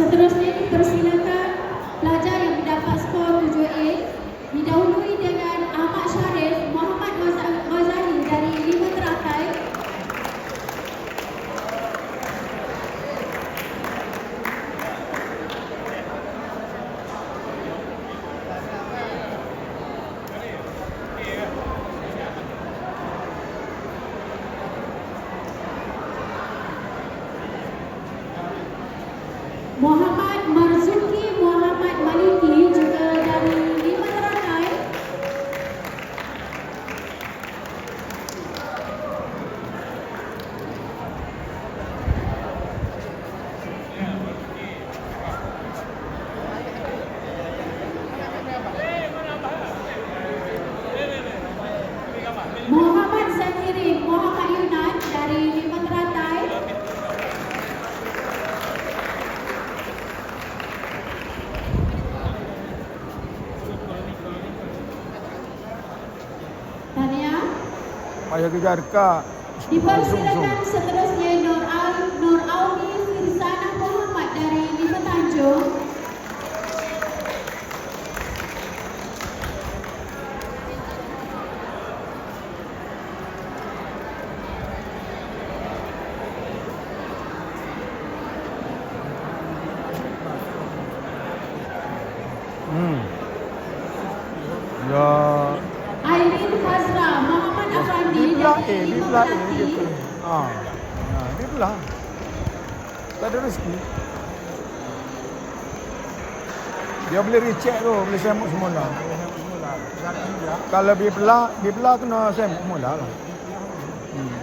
Seterusnya dipersilakan pelajar yang mendapat skor 7A didahului dengan Ahmad Syarif Muhammad Ghazali Ghazali dari Lima Teratai Muhammad Marzuki Muhammad Maliki juga dari Lima Teratai Muhammad Zakiri Muhammad Yunan dari Lima Teratai Tania Payah kejar kak. Dipersilakan seterusnya Nur Al Nur Auni Firzana Muhammad dari Lima Tanjung. Hmm. Ya. Airin Fazra Muhammad Afandi Di belah dari A, di Lima belah A Melati. gitu. Ah. Nah, di belah. Tak ada rezeki. Dia boleh recheck tu, boleh sembuk semula. Kalau di belah, di belah kena sembuk semula lah. Hmm.